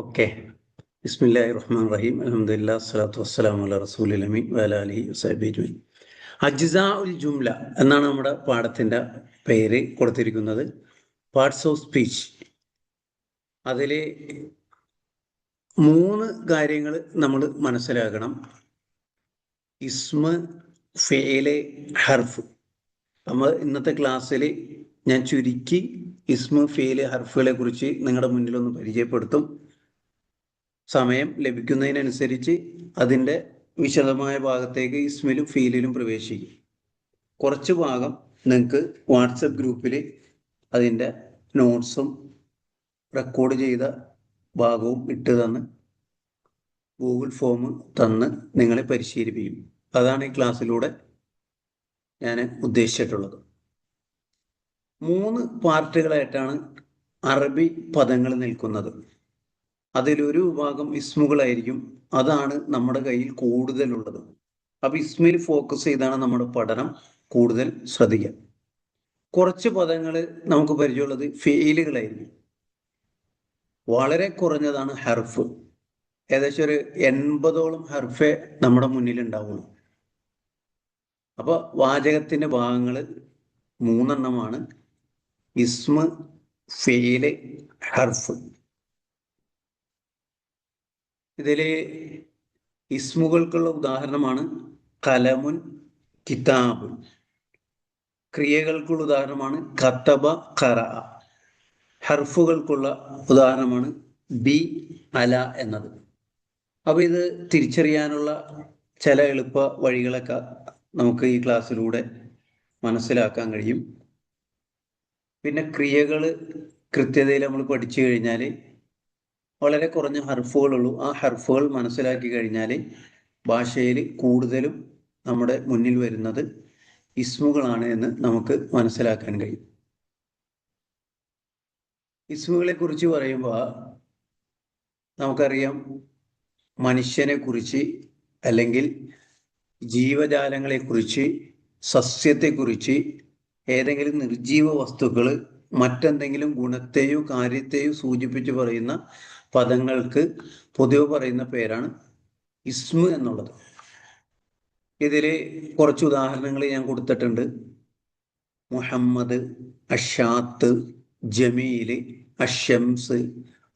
Okay ബിസ്മില്ലാഹി റഹ്മാൻ റഹീം അലഹമുല്ലാ സ്വലാത്തു വസ്സലാം അല്ല റസൂൽ അലമീൻ വലാലി വസാബിജുൻ അജിസ ഉൽ ജുംല എന്നാണ് നമ്മുടെ പാഠത്തിന്റെ പേര് കൊടുത്തിരിക്കുന്നത്. പാർട്സ് ഓഫ് സ്പീച്ച് അതിൽ മൂന്ന് കാര്യങ്ങൾ നമ്മൾ മനസ്സിലാക്കണം. ഇസ്മ ഫേലെ ഹർഫ്. നമ്മൾ ഇന്നത്തെ ക്ലാസ്സിൽ ഞാൻ ചുരുക്കി ഇസ്മ ഫേലെ ഹർഫുകളെ കുറിച്ച് നിങ്ങളുടെ മുന്നിൽ ഒന്ന് പരിചയപ്പെടുത്തും. സമയം ലഭിക്കുന്നതിനനുസരിച്ച് അതിന്റെ വിശദമായ ഭാഗത്തേക്ക് ഇസ്മിലും ഫീലിലും പ്രവേശിക്കും. കുറച്ച് ഭാഗം നിങ്ങൾക്ക് വാട്സപ്പ് ഗ്രൂപ്പിൽ അതിന്റെ നോട്ട്സും റെക്കോർഡ് ചെയ്ത ഭാഗവും ഇട്ട് തന്ന് ഗൂഗിൾ ഫോം തന്ന് നിങ്ങളെ പരിശീലിപ്പിക്കും. അതാണ് ഈ ക്ലാസ്സിലൂടെ ഞാൻ ഉദ്ദേശിച്ചിട്ടുള്ളത്. മൂന്ന് പാർട്ടുകളായിട്ടാണ് അറബി പദങ്ങൾ നിൽക്കുന്നത്. അതിലൊരു വിഭാഗം ഇസ്മുകളായിരിക്കും. അതാണ് നമ്മുടെ കയ്യിൽ കൂടുതലുള്ളത്. അപ്പൊ ഇസ്മിൽ ഫോക്കസ് ചെയ്താണ് നമ്മുടെ പഠനം കൂടുതൽ ശ്രദ്ധിക്കുക. കുറച്ച് പദങ്ങൾ നമുക്ക് പരിചയമുള്ളത് ഫെയിലുകളായിരിക്കും വളരെ കുറഞ്ഞതാണ് ഹെർഫ്. ഏകദേശം ഒരു എൺപതോളം ഹെർഫേ നമ്മുടെ മുന്നിൽ ഉണ്ടാവുള്ളൂ. അപ്പൊ വാചകത്തിന്റെ ഭാഗങ്ങൾ മൂന്നെണ്ണമാണ്. ഇസ്മ ഫെയിൽ ഹർഫ്. ഇതിൽ ഇസ്മുകൾക്കുള്ള ഉദാഹരണമാണ് കലമുൻ കിതാബുൻ ക്രിയകൾക്കുള്ള ഉദാഹരണമാണ് കത്തബ ഖറ. ഹർഫുകൾക്കുള്ള ഉദാഹരണമാണ് ബി അല എന്നത്. അപ്പോൾ ഇത് തിരിച്ചറിയാനുള്ള ചില എളുപ്പ വഴികളൊക്കെ നമുക്ക് ഈ ക്ലാസ്സിലൂടെ മനസ്സിലാക്കാൻ കഴിയും. പിന്നെ ക്രിയകൾ കൃത്യതയിൽ നമ്മൾ പഠിച്ചു കഴിഞ്ഞാൽ വളരെ കുറഞ്ഞ ഹർഫുകളുള്ളൂ. ആ ഹർഫുകൾ മനസ്സിലാക്കി കഴിഞ്ഞാൽ ഭാഷയിൽ കൂടുതലും നമ്മുടെ മുന്നിൽ വരുന്നത് ഇസ്മുകളാണ് എന്ന് നമുക്ക് മനസ്സിലാക്കാൻ കഴിയും. ഇസ്മുകളെ കുറിച്ച് പറയുമ്പോൾ നമുക്കറിയാം മനുഷ്യനെ കുറിച്ച് അല്ലെങ്കിൽ ജീവജാലങ്ങളെ കുറിച്ച് സസ്യത്തെക്കുറിച്ച് ഏതെങ്കിലും നിർജീവ വസ്തുക്കൾ മറ്റെന്തെങ്കിലും ഗുണത്തെയോ കാര്യത്തെയോ സൂചിപ്പിച്ച് പറയുന്ന പദങ്ങൾക്ക് പൊതുവെ പറയുന്ന പേരാണ് ഇസ്മു എന്നുള്ളത്. ഇതിൽ കുറച്ച് ഉദാഹരണങ്ങൾ ഞാൻ കൊടുത്തിട്ടുണ്ട്. മുഹമ്മദ് അഷാത്ത് ജമീൽ അഷംസ്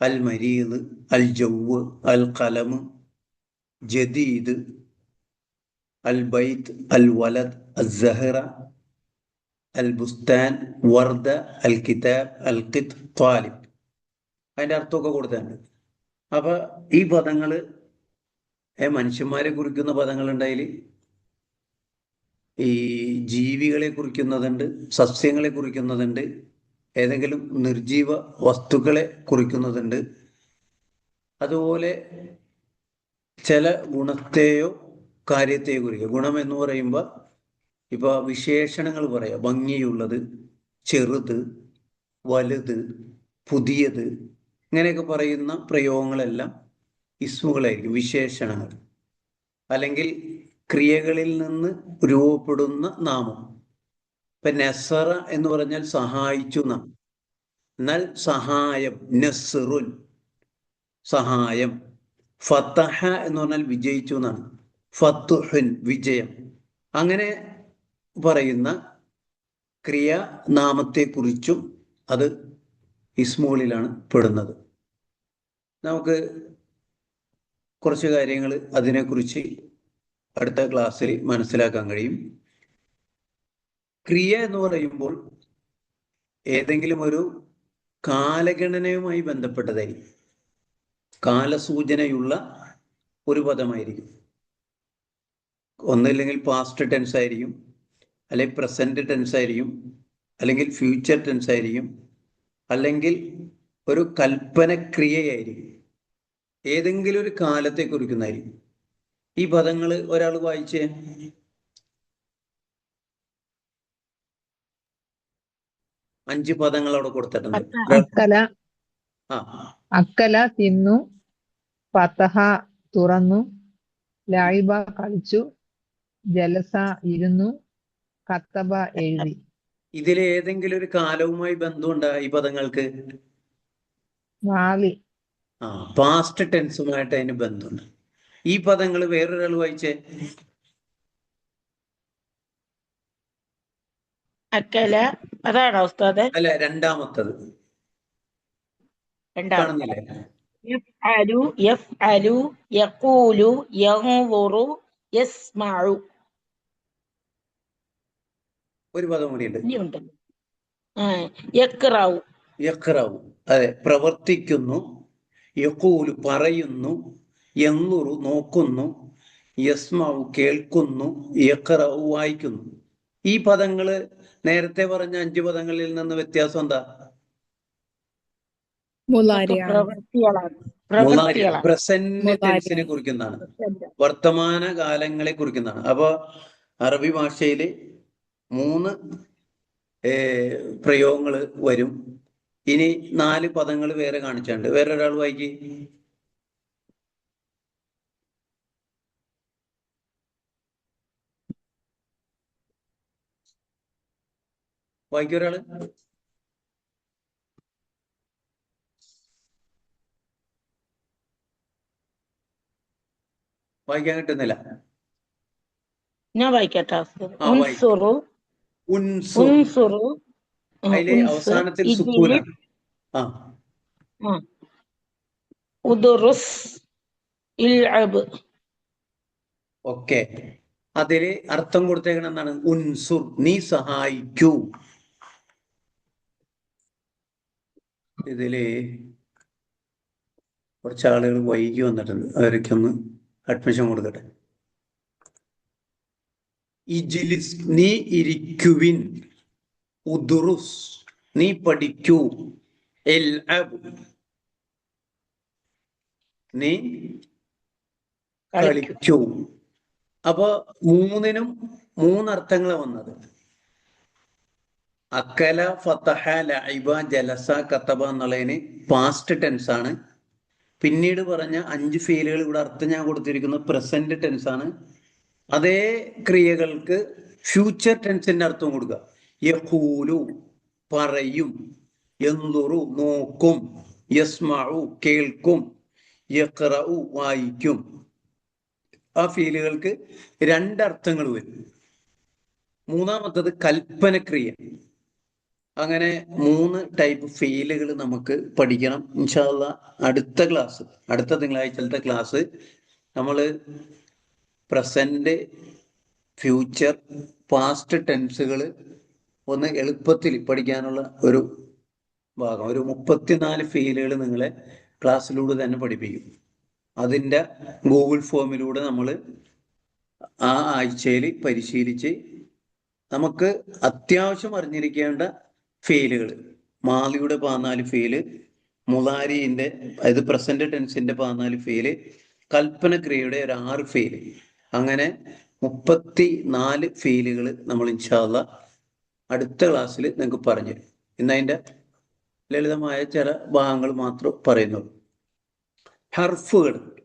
അൽ മരീദ് അൽ ജൗവ് അൽ കലം ജദീദ് അൽ ബൈത്ത് അൽ വലദ് അൽ സഹറ അൽ ബുസ്താൻ വർദ അൽ കിതാബ് അൽ കിത് ത്വാലിബ്. അതിന്റെ അർത്ഥമൊക്കെ കൊടുത്തിട്ടുണ്ട്. അപ്പൊ ഈ പദങ്ങൾ മനുഷ്യന്മാരെ കുറിക്കുന്ന പദങ്ങളുണ്ടായിൽ ഈ ജീവികളെ കുറിക്കുന്നതുണ്ട് സസ്യങ്ങളെ കുറിക്കുന്നതുണ്ട് ഏതെങ്കിലും നിർജീവ വസ്തുക്കളെ കുറിക്കുന്നതുണ്ട്. അതുപോലെ ചില ഗുണത്തെയോ കാര്യത്തെയോ കുറിക്കുക ഗുണം എന്ന് പറയുമ്പോൾ ഇപ്പൊ വിശേഷണങ്ങൾ പറയാം. ഭംഗിയുള്ളത് ചെറുത് വലുത് പുതിയത് ഇങ്ങനെയൊക്കെ പറയുന്ന പ്രയോഗങ്ങളെല്ലാം ഇസ്മുകളായിരിക്കും വിശേഷണങ്ങൾ. അല്ലെങ്കിൽ ക്രിയകളിൽ നിന്ന് രൂപപ്പെടുന്ന നാമം. ഇപ്പൊ നെസറ എന്ന് പറഞ്ഞാൽ സഹായിച്ചു നാം. എന്നാൽ സഹായം നെസറുൻ. സഹായം. ഫത്തഹ എന്ന് പറഞ്ഞാൽ വിജയിച്ചു എന്നാണ് ഫത്തുഹുൻ വിജയം. അങ്ങനെ പറയുന്ന ക്രിയ നാമത്തെക്കുറിച്ചും അത് ഇസ്മുകളിലാണ് പെടുന്നത്. നമുക്ക് കുറച്ച് കാര്യങ്ങൾ അതിനെക്കുറിച്ച് അടുത്ത ക്ലാസ്സിൽ മനസ്സിലാക്കാൻ കഴിയും. ക്രിയ എന്ന് പറയുമ്പോൾ ഏതെങ്കിലും ഒരു കാലഗണനയുമായി ബന്ധപ്പെട്ടതായിരിക്കും. കാലസൂചനയുള്ള ഒരു പദമായിരിക്കും. ഒന്നില്ലെങ്കിൽ പാസ്റ്റ് ടെൻസ് ആയിരിക്കും അല്ലെങ്കിൽ പ്രസന്റ് ടെൻസ് ആയിരിക്കും അല്ലെങ്കിൽ ഫ്യൂച്ചർ ടെൻസ് ആയിരിക്കും അല്ലെങ്കിൽ ഒരു കൽപ്പനക്രിയയായിരിക്കും ഏതെങ്കിലും ഒരു കാലത്തെ കുറിക്കുന്നതായിരിക്കും. ഈ പദങ്ങൾ ഒരാൾ വായിച്ചേ? അഞ്ച് പദങ്ങൾ അവിടെ കൊടുത്തിട്ടുണ്ട്. അക്കല. അക്കല തിന്നു ഫതഹ തുറന്നു ലായിബ കളിച്ചു ജലസ ഇരുന്നു കത്തബ എഴുതി. ഇതിൽ ഏതെങ്കിലും ഒരു കാലവുമായി ബന്ധമുണ്ടോ ഈ പദങ്ങൾക്ക്? മാവി ആ പാസ്റ്റ് ടെൻസുമായിട്ട് അതിന് ബന്ധമുണ്ട്. ഈ പദങ്ങൾ വേറൊരാൾ വായിച്ചേ? അക്കല അതാണോ ഉസ്താദ്? അല്ല രണ്ടാമത്തത്. രണ്ടാമത് കാണുന്നില്ലേ? യഫ്അലു യഫ്അലു യഖൂലു യസ്മഉ. ഒരു പദം കൂടിയുണ്ട്. ഉണ്ട് യഖ്റഉ. അതെ പ്രവർത്തിക്കുന്നു. യഖൂലു പറയുന്നു എന്നുറു നോക്കുന്നു യസ്മാവ് കേൾക്കുന്നു യക്കറവ് വായിക്കുന്നു. ഈ പദങ്ങൾ നേരത്തെ പറഞ്ഞ അഞ്ചു പദങ്ങളിൽ നിന്ന് വ്യത്യാസം എന്താ? പ്രസന്റ്. ടെൻസിനെ കുറിക്കുന്നതാണ്. വർത്തമാന കാലങ്ങളെ കുറിക്കുന്നതാണ്. അപ്പൊ അറബി ഭാഷയിൽ മൂന്ന് ഏർ പ്രയോഗങ്ങൾ വരും. ഇനി നാല് പദങ്ങൾ വേറെ കാണിച്ചുണ്ട് വേറെ ഒരാൾ വായിക്ക്. വായിക്കും ഒരാൾ. വായിക്കാൻ കിട്ടുന്നില്ല. ഞാൻ വായിക്കട്ടെ. ഉൻസുറു. ഉൻസുറു. അതിലെ അവസാനത്തിൽ സുക്കൂനാണ് ആ. ഉദുറുസ് ഇൽഅബ് ഓക്കെ. അതിൽ അർത്ഥം കൊടുത്തേക്കണം എന്താണ്? ഉൻസുർ നീ സഹായിക്കൂ. ഇതിൽ കുറച്ച് ആളുകൾ വൈകി വന്നിട്ടുണ്ട്. അവരൊക്കെയൊന്ന് അഡ്മിഷൻ കൊടുക്കട്ടെ. ഇജിലിസ് നീ ഇരിക്കുവിൻ. ഉദുറുസ്. നീ പഠിക്കൂ. എൽ നീ കളിക്കൂ. അപ്പൊ മൂന്നിനും മൂന്നർത്ഥങ്ങളാണ് വന്നത്. അക്കല ഫതഹ ലൈബ ജലസ കത്തബ എന്നുള്ളതിന് പാസ്റ്റ് ടെൻസ് ആണ്. പിന്നീട് പറഞ്ഞ അഞ്ച് ഫീലുകൾ ഇവിടെ അർത്ഥം ഞാൻ കൊടുത്തിരിക്കുന്നത് പ്രസന്റ് ടെൻസ് ആണ്. അതേ ക്രിയകൾക്ക് ഫ്യൂച്ചർ ടെൻസിന്റെ അർത്ഥം കൊടുക്കുക. യഖൂലു പറയും എന്തുറു നോക്കും യസ്മഉ കേൾക്കും യഖ്റഉ വായിക്കും. ആ ഫീലുകൾക്ക് രണ്ടർത്ഥങ്ങൾ വരും. മൂന്നാമത്തത് കൽപ്പനക്രിയ. അങ്ങനെ മൂന്ന് ടൈപ്പ് ഫീലുകൾ നമുക്ക് പഠിക്കണം. ഇൻഷാല്ല അടുത്ത ക്ലാസ് അടുത്ത തിങ്കളാഴ്ചത്തെ ക്ലാസ് നമ്മൾ പ്രസന്റ് ഫ്യൂച്ചർ പാസ്റ്റ് ടെൻസുകൾ ഒന്ന് എളുപ്പത്തിൽ പഠിക്കാനുള്ള ഒരു ഭാഗം. ഒരു മുപ്പത്തിനാല് ഫീലുകൾ നിങ്ങളെ ക്ലാസ്സിലൂടെ തന്നെ പഠിപ്പിക്കും. അതിന്റെ ഗൂഗിൾ ഫോമിലൂടെ നമ്മൾ ആ ആഴ്ചയിൽ പരിശീലിച്ച് നമുക്ക് അത്യാവശ്യം അറിഞ്ഞിരിക്കേണ്ട ഫെയിലുകൾ മാലിയുടെ പതിനാല് ഫെയിൽ മുതാരിന്റെ അതായത് പ്രസന്റ് ടെൻസിന്റെ പതിനാല് ഫെയിൽ കൽപ്പനക്രിയയുടെ ഒരു ആറ് ഫെയിൽ അങ്ങനെ മുപ്പത്തി നാല് ഫെയിലുകൾ നമ്മൾ ഇൻഷാല്ല അടുത്ത ക്ലാസ്സിൽ നിങ്ങൾക്ക് പറഞ്ഞു തരും ഇന്ന് അതിന്റെ ലളിതമായ ചില ഭാഗങ്ങൾ മാത്രം പറയുന്നുള്ളൂ. ഹർഫുകൾ.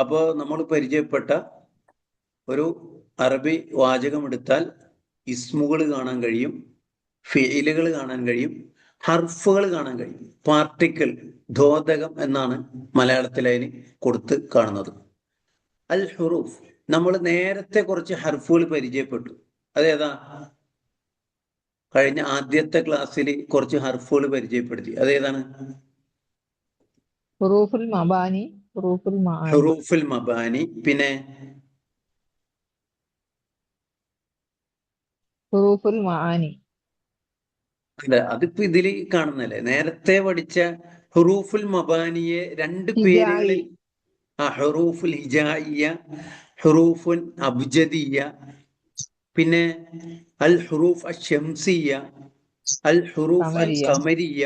അപ്പോൾ നമ്മൾ പരിചയപ്പെട്ട ഒരു അറബി വാചകം എടുത്താൽ ഇസ്മുകൾ കാണാൻ കഴിയും ഫീലുകൾ കാണാൻ കഴിയും ഹർഫുകൾ കാണാൻ കഴിയും. പാർട്ടിക്കിൾ ധോതകം എന്നാണ് മലയാളത്തിൽ അതിന് കൊടുത്ത് കാണുന്നത്. അൽ ഹുറൂഫ്. നമ്മൾ നേരത്തെ കുറച്ച് ഹർഫുകൾ പരിചയപ്പെട്ടു. അതേതാ? കഴിഞ്ഞ ആദ്യത്തെ ക്ലാസ്സിൽ കുറച്ച് ഹർഫുകൾ പരിചയപ്പെടുത്തി. അതേതാണ്? ഹുറൂഫുൽ മബാനി ഹുറൂഫുൽ ഹുറൂഫുൽ മബാനി. പിന്നെ? ഹുറൂഫുൽ അല്ല അതിപ്പോ ഇതിൽ കാണുന്നല്ലേ നേരത്തെ പഠിച്ച ഹുറൂഫുൽ മബാനിയെ രണ്ട് പേരുകളിൽ ആ ഹുറൂഫുൽ ഹിജായിയ ഹുറൂഫുൽ അബ്ജദിയ പിന്നെ അൽ ഹുറൂഫ് അൽ ഷംസിയ അൽ ഹുറൂഫ് അൽ ഖമരിയ. ഖമരിയ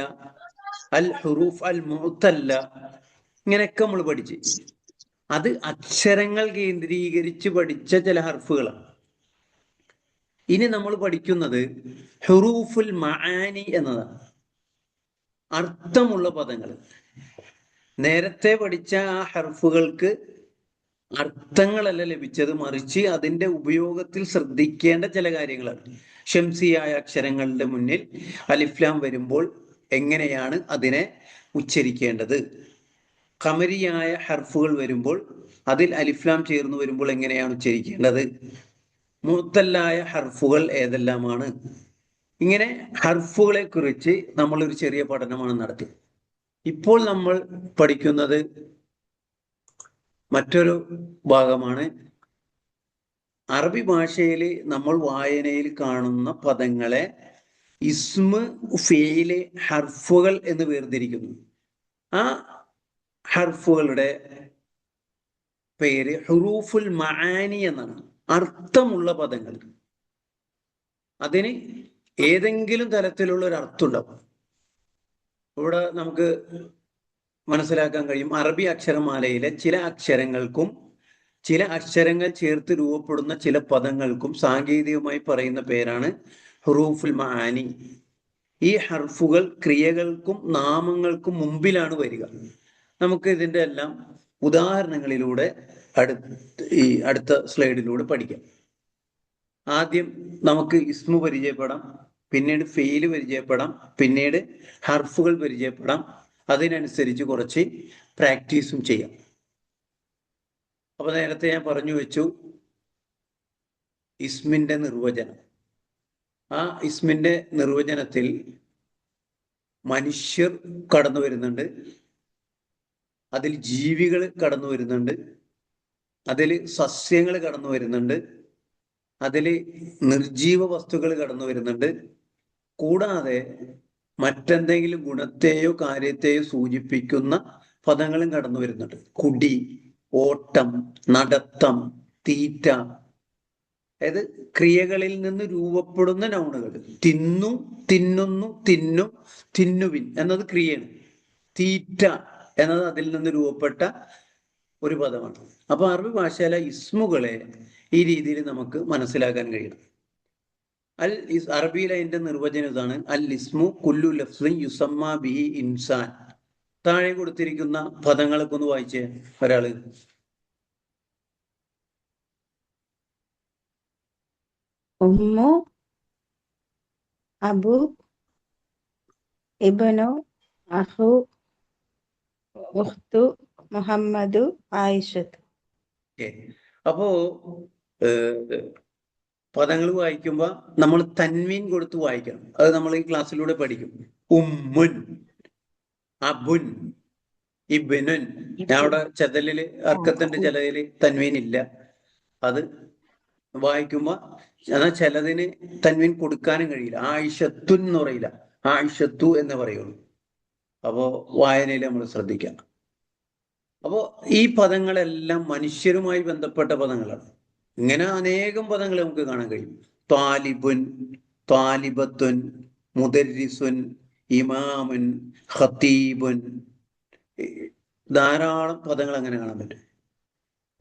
അൽ ഹുറൂഫ് അൽ മുഅത്തല്ല. ഇങ്ങനെയൊക്കെ നമ്മൾ പഠിച്ച്. അത് അക്ഷരങ്ങൾ കേന്ദ്രീകരിച്ച് പഠിച്ച ചില ഹർഫുകളാണ്. ഇനി നമ്മൾ പഠിക്കുന്നത് ഹുറൂഫുൽ മആനി എന്നതാണ്. അർത്ഥമുള്ള പദങ്ങൾ. നേരത്തെ പഠിച്ച ആ ഹർഫുകൾക്ക് അർത്ഥങ്ങളല്ല ലഭിച്ചത് മറിച്ച് അതിന്റെ ഉപയോഗത്തിൽ ശ്രദ്ധിക്കേണ്ട ചില കാര്യങ്ങളാണ്. ഷംസിയായ അക്ഷരങ്ങളുടെ മുന്നിൽ അലിഫ്ലാം വരുമ്പോൾ എങ്ങനെയാണ് അതിനെ ഉച്ചരിക്കേണ്ടത്? കമരിയായ ഹർഫുകൾ വരുമ്പോൾ അതിൽ അലിഫ്ലാം ചേർന്ന് വരുമ്പോൾ എങ്ങനെയാണ് ഉച്ചരിക്കേണ്ടത്? മുത്തല്ലായ ഹർഫുകൾ ഏതെല്ലാമാണ്? ഇങ്ങനെ ഹർഫുകളെ കുറിച്ച് നമ്മൾ ഒരു ചെറിയ പഠനമാണ് നടത്തി ഇപ്പോൾ നമ്മൾ പഠിക്കുന്നത് മറ്റൊരു ഭാഗമാണ് അറബി ഭാഷയിൽ നമ്മൾ വായനയിൽ കാണുന്ന പദങ്ങളെ ഇസ്മ ഫെയിലെ ഹർഫുകൾ എന്ന് വേർതിരിക്കുന്നു. ആ ഹർഫുകളുടെ പേര് ഹുറൂഫുൽ മആനി എന്നാണ്. അർത്ഥമുള്ള പദങ്ങൾ. അതിന് ഏതെങ്കിലും തരത്തിലുള്ള ഒരു അർത്ഥം ഉണ്ടാവും ഇവിടെ നമുക്ക് മനസ്സിലാക്കാൻ കഴിയും. അറബി അക്ഷരമാലയിലെ ചില അക്ഷരങ്ങൾക്കും ചില അക്ഷരങ്ങൾ ചേർത്ത് രൂപപ്പെടുന്ന ചില പദങ്ങൾക്കും സാങ്കേതികമായി പറയുന്ന പേരാണ് ഹുറൂഫുൽ മആനി. ഈ ഹർഫുകൾ ക്രിയകൾക്കും നാമങ്ങൾക്കും മുമ്പിലാണ് വരിക. നമുക്ക് ഇതിന്റെ എല്ലാം ഉദാഹരണങ്ങളിലൂടെ അടുത്ത ഈ അടുത്ത സ്ലൈഡിലൂടെ പഠിക്കാം. ആദ്യം നമുക്ക് ഇസ്മു പരിചയപ്പെടാം പിന്നീട് ഫെയിൽ പരിചയപ്പെടാം പിന്നീട് ഹർഫുകൾ പരിചയപ്പെടാം അതിനനുസരിച്ച് കുറച്ച് പ്രാക്ടീസും ചെയ്യാം. അപ്പൊ നേരത്തെ ഞാൻ പറഞ്ഞു വെച്ചു ഇസ്മിന്റെ നിർവചനം. ആ ഇസ്മിന്റെ നിർവചനത്തിൽ മനുഷ്യർ കടന്നു വരുന്നുണ്ട് അതിൽ ജീവികൾ കടന്നു വരുന്നുണ്ട് അതിൽ സസ്യങ്ങൾ കടന്നു വരുന്നുണ്ട് അതിൽ നിർജീവ വസ്തുക്കൾ കടന്നു വരുന്നുണ്ട്. കൂടാതെ മറ്റെന്തെങ്കിലും ഗുണത്തെയോ കാര്യത്തെയോ സൂചിപ്പിക്കുന്ന പദങ്ങളും കടന്നു വരുന്നുണ്ട്. കുടി ഓട്ടം നടത്തം തീറ്റ. അതായത് ക്രിയകളിൽ നിന്ന് രൂപപ്പെടുന്ന നൗണുകൾ തിന്നു തിന്നുന്നു തിന്നും തിന്നുവിൻ എന്നത് ക്രിയയാണ്. തീറ്റ എന്നത് അതിൽ നിന്ന് രൂപപ്പെട്ട ഒരു പദമാണ്. അപ്പൊ അറബി ഭാഷയിലെ ഇസ്മുകളെ ഈ രീതിയിൽ നമുക്ക് മനസ്സിലാക്കാൻ കഴിയണം. അൽ ഇസ് അറബിയിൽ അതിന്റെ നിർവചനം ഇതാണ്. അൽ ഇസ്മു കുല്ലു ലഫ്സിൻ യുസമ്മ ബിഹി ഇൻസാൻ. താഴെ കൊടുത്തിരിക്കുന്ന പദങ്ങളൊക്കെ ഒന്ന് വായിച്ചേ ഒരാൾ. ഉമ്മു അബു ഇബനു അഹു ഉഖ്തു മുഹമ്മദു ആയിഷത്ത്. അപ്പോ പദങ്ങൾ വായിക്കുമ്പോൾ നമ്മൾ തന്മീൻ കൊടുത്ത് വായിക്കണം. അത് നമ്മൾ ഈ ക്ലാസ്സിലൂടെ പഠിക്കും. ഉമ്മുൻ അബുൻ ഇബിനുൻ. ഞാൻ അവിടെ ചെതലിൽ അർക്കത്തിന്റെ ചിലതിൽ തന്മീൻ ഇല്ല അത് വായിക്കുമ്പോ എന്നാൽ ചിലതിന് തന്മീൻ കൊടുക്കാനും കഴിയില്ല. ആയിഷത്തുൻ എന്ന് പറയില്ല. ആയിഷത്തു എന്ന് പറയുള്ളൂ. അപ്പോ വായനയിൽ നമ്മൾ ശ്രദ്ധിക്കാം. അപ്പോ ഈ പദങ്ങളെല്ലാം മനുഷ്യരുമായി ബന്ധപ്പെട്ട പദങ്ങളാണ്. ഇങ്ങനെ അനേകം പദങ്ങൾ നമുക്ക് കാണാൻ കഴിയും. താലിബുൻ താലിബത്തുൻ മുദരിസുൻ ഇമാമുൻ ഖത്തീബുൻ. ധാരാളം പദങ്ങൾ അങ്ങനെ കാണാൻ പറ്റും.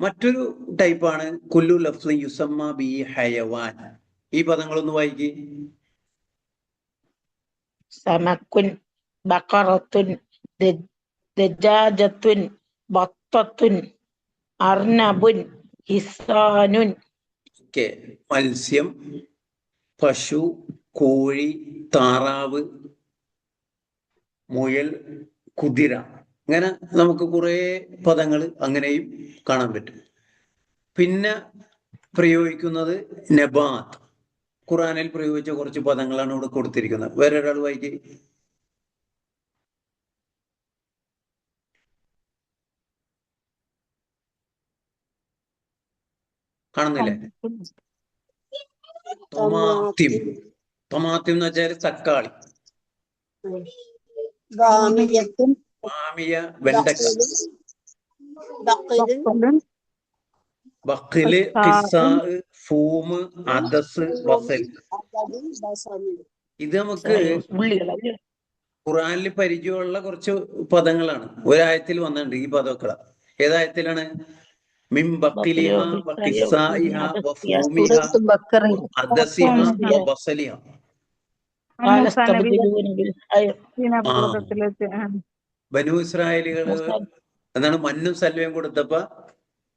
മറ്റൊരു ടൈപ്പാണ് കുല്ലു ലഫ്സ് യുസമ്മ ബി ഹയവാൻ. ഈ പദങ്ങളൊന്ന് വായിക്കി. സമക്കുൻ ബക്കറത്തുൻ ദജ്- ദജാജത്തുൻ ബത്തത്തുൻ അർണബുൻ മത്സ്യം പശു കോഴി താറാവ് മുയൽ കുതിര. അങ്ങനെ നമുക്ക് കുറേ പദങ്ങൾ അങ്ങനെയും കാണാൻ പറ്റും. പിന്നെ പ്രയോഗിക്കുന്നത് നബാത്ത്. ഖുറാനിൽ പ്രയോഗിച്ച കുറച്ച് പദങ്ങളാണ് ഇവിടെ കൊടുത്തിരിക്കുന്നത്. വേറെ ഒരാൾ കാണുന്നില്ലേ? തൊമാത്യം തൊമാത്യം എന്ന് വെച്ചാൽ തക്കാളി. ഫൂമ് അദസ് വസൽ ഇത് നമുക്ക് ഖുറാനിൽ പരിചയമുള്ള കുറച്ച് പദങ്ങളാണ്. ഒരായത്തിൽ വന്നിട്ടുണ്ട് ഈ പദമൊക്കെ. ഏതായത്തിലാണ്? മിം ബക്കിലിഹ വക്കിസ്സായിഹ വഫൂമിഹ അദസിഹ വബസലിഹ قال استبدلون بالخير ബനു ഇസ്രായേലികള് എന്താണ് മണ്ണും സൽവയും കൊടുത്തപ്പോ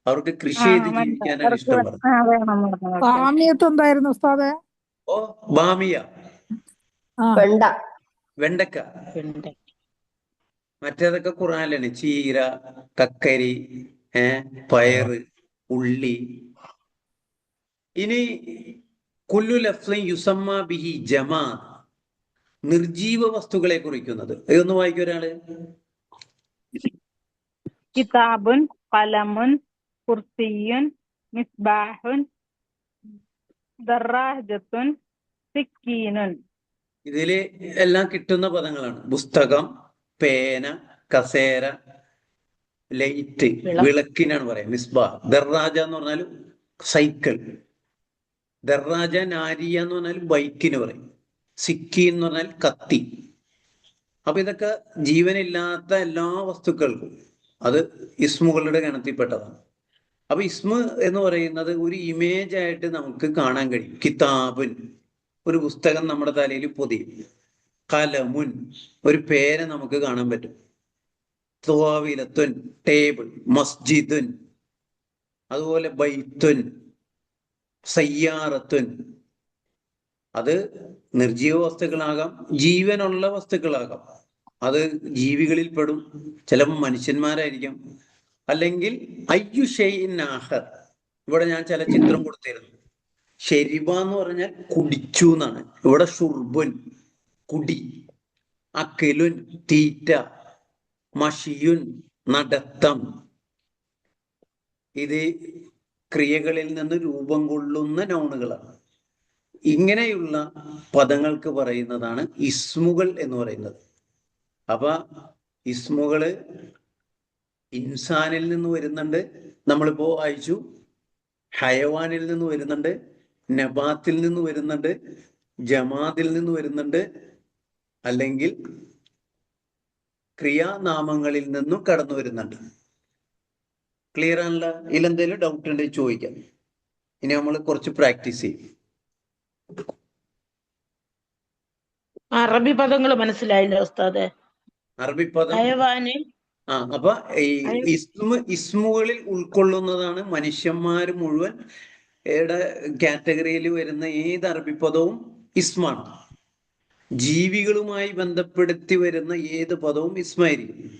അവർക്ക് കൃഷി ചെയ്ത് ജീവിക്കാനാണ് ഇഷ്ടം പറഞ്ഞത് സാമ്യത്ത് എന്തായിരുന്നു ഉസ്താദെ ഓ ബാമിയ ആ വെണ്ട വെണ്ടക്ക ഉണ്ട്. മറ്റേതൊക്കെ ഖുറാനിലാണ് ചീര കക്കരി ഏ? പയറ് ഉള്ളി. ഇനി കുല്ലു ലഫ്ലിൻ യുസമ്മ ബിഹി ജമാ നിർജീവ വസ്തുക്കളെ കുറിക്കുന്നത്. ഇതൊന്ന് വായിക്കും ഒരാൾ. കിതാബുൻ കലമുൻ കുർസിയുൻ മിസ്ബാഹുൻ ദറാജത്തുൻ സിക്കീനുൻ. ഇതിൽ എല്ലാം കിട്ടുന്ന പദങ്ങളാണ്. പുസ്തകം പേന കസേര ലൈറ്റ് വിളക്കിനാണ് പറയാം മിസ്ബ ദർറാജ എന്ന് പറഞ്ഞാൽ സൈക്കിൾ. ദർറാജ നാരിയ എന്ന് പറഞ്ഞാൽ ബൈക്കിന് പറയും. സിക്കി എന്ന് പറഞ്ഞാൽ കത്തി. അപ്പൊ ഇതൊക്കെ ജീവനില്ലാത്ത എല്ലാ വസ്തുക്കൾക്കും അത് ഇസ്മുകളുടെ ഗണത്തിൽപ്പെട്ടതാണ്. അപ്പൊ ഇസ്മ എന്ന് പറയുന്നത് ഒരു ഇമേജ് ആയിട്ട് നമുക്ക് കാണാൻ കഴിയും. കിതാബുൻ. ഒരു പുസ്തകം നമ്മുടെ തലയിൽ പൊതിയും. കലമുൻ. ഒരു പേര് നമുക്ക് കാണാൻ പറ്റും. തുവാവിലത്തുൻ ടേബിൾ മസ്ജിദുൻ അതുപോലെ ബൈത്തുൻ സയ്യാറത്തുൻ. അത് നിർജീവ വസ്തുക്കളാകാം ജീവനുള്ള വസ്തുക്കളാകാം. അത് ജീവികളിൽ പെടും. ചിലപ്പോൾ മനുഷ്യന്മാരായിരിക്കും. അല്ലെങ്കിൽ അയ്യു ഷെയ്ൻ ആഹർ. ഇവിടെ ഞാൻ ചില ചിത്രം കൊടുത്തിരുന്നു. ഷെരിബ എന്ന് പറഞ്ഞാൽ കുടിച്ചു എന്നാണ്. ഇവിടെ ഷുർബുൻ കുടി അക്കിലുൻ തീറ്റ മഷിയുൻ നടത്തം. ഇത് ക്രിയകളിൽ നിന്ന് രൂപം കൊള്ളുന്ന നൗണുകളാണ് ഇങ്ങനെയുള്ള പദങ്ങൾക്ക് പറയുന്നതാണ് ഇസ്മുകൾ എന്ന് പറയുന്നത്. അപ്പൊ ഇസ്മുകൾ ഇൻസാനിൽ നിന്ന് വരുന്നുണ്ട്. നമ്മളിപ്പോ വായിച്ചു ഹയവാനിൽ നിന്ന് വരുന്നുണ്ട്. നബാത്തിൽ നിന്ന് വരുന്നുണ്ട്. ജമാത്തിൽ നിന്ന് വരുന്നുണ്ട്. അല്ലെങ്കിൽ ക്രിയാനാമങ്ങളിൽ നിന്നും കടന്നു വരുന്നുണ്ട്. ക്ലിയർ ആണല്ലോ? ഇതിലെന്തെങ്കിലും ഡൗട്ട് ഉണ്ടെങ്കിൽ ചോദിക്കാം. ഇനി നമ്മൾ കുറച്ച് പ്രാക്ടീസ് ചെയ്യും. അറബി പദങ്ങൾ മനസ്സിലായില്ല ഉസ്താദെ? അറബി പദം. ആ അപ്പൊ ഈ ഇസ്മു ഇസ്മ ഇസ്മുകളിൽ ഉൾക്കൊള്ളുന്നതാണ് മനുഷ്യന്മാർ മുഴുവൻ കാറ്റഗറിയിൽ വരുന്ന ഏത് അറബി പദവും ഇസ്മാണ്. ജീവികളുമായി ബന്ധപ്പെടുത്തി വരുന്ന ഏത് പദവും ഇസ്മായിരിക്കും.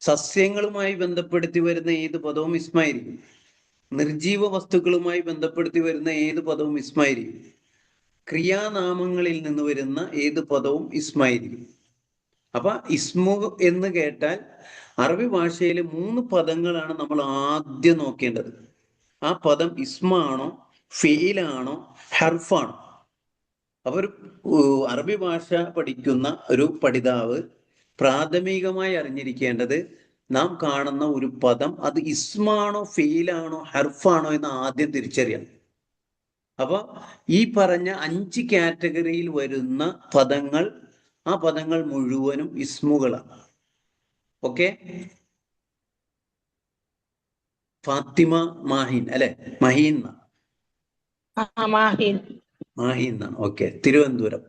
സസ്യങ്ങളുമായി ബന്ധപ്പെടുത്തി വരുന്ന ഏത് പദവും ഇസ്മായിരിക്കും. നിർജീവ വസ്തുക്കളുമായി ബന്ധപ്പെടുത്തി വരുന്ന ഏത് പദവും ഇസ്മായിരിക്കും. ക്രിയാനാമങ്ങളിൽ നിന്ന് വരുന്ന ഏത് പദവും ഇസ്മായിരിക്കും. അപ്പൊ ഇസ്മു എന്ന് കേട്ടാൽ അറബി ഭാഷയിലെ മൂന്ന് പദങ്ങളാണ് നമ്മൾ ആദ്യം നോക്കേണ്ടത്. ആ പദം ഇസ്മാണോ ഫെയിലാണോ ഹർഫാണോ? ഉ- അറബി ഭാഷ പഠിക്കുന്ന ഒരു പഠിതാവ് പ്രാഥമികമായി അറിഞ്ഞിരിക്കേണ്ടത് നാം കാണുന്ന ഒരു പദം അത് ഇസ്മാണോ ഫെയിലാണോ ഹർഫാണോ എന്ന് ആദ്യം തിരിച്ചറിയണം. അപ്പൊ ഈ പറഞ്ഞ അഞ്ച് കാറ്റഗറിയിൽ വരുന്ന പദങ്ങൾ ആ പദങ്ങൾ മുഴുവനും ഇസ്മുകളാണ്. ഓക്കെ? ഫാത്തിമ മാഹിൻ അല്ലെ. മാഹിൻ. മാഹിൻ എന്നാണ് ഓക്കെ. തിരുവനന്തപുരം.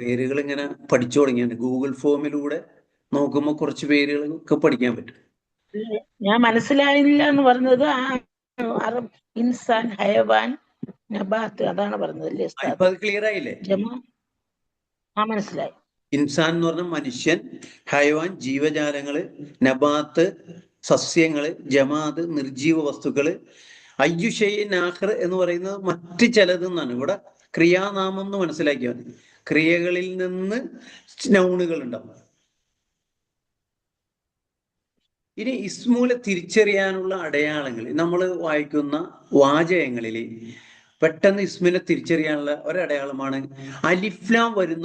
പേരുകൾ ഇങ്ങനെ പഠിച്ചു തുടങ്ങിയാണ്. ഗൂഗിൾ ഫോമിലൂടെ നോക്കുമ്പോൾ കുറച്ച് പേരുകൾ ഒക്കെ പഠിക്കാൻ പറ്റും. ഞാൻ മനസ്സിലായില്ല എന്ന് പറഞ്ഞത് അറബ് ഇൻസാൻ ഹയവാൻ നബാത്ത് അതാണ് പറഞ്ഞത് ഇപ്പൊ അത് ക്ലിയർ ആയില്ലേ? ആ മനസ്സിലായി. ഇൻസാൻ എന്ന് പറഞ്ഞ മനുഷ്യൻ ഹയവാൻ ജീവജാലങ്ങൾ നബാത്ത് സസ്യങ്ങൾ ജമാത് നിർജീവ വസ്തുക്കൾ അയ്യുഷയ് നാഹർ എന്ന് പറയുന്നത് മറ്റ് ചിലത് എന്നാണ് ഇവിടെ ക്രിയാനാമം എന്ന് മനസ്സിലാക്കിയാൽ മതി. ക്രിയകളിൽ നിന്ന് നൗണുകൾ ഉണ്ടാവും. ഇനി ഇസ്മൂലെ തിരിച്ചറിയാനുള്ള അടയാളങ്ങൾ. നമ്മൾ വായിക്കുന്ന വാചകങ്ങളിൽ പെട്ടെന്ന് ഇസ്മിനെ തിരിച്ചറിയാനുള്ള ഒരടയാളമാണ് അലിഫ്ലാം വരുന്ന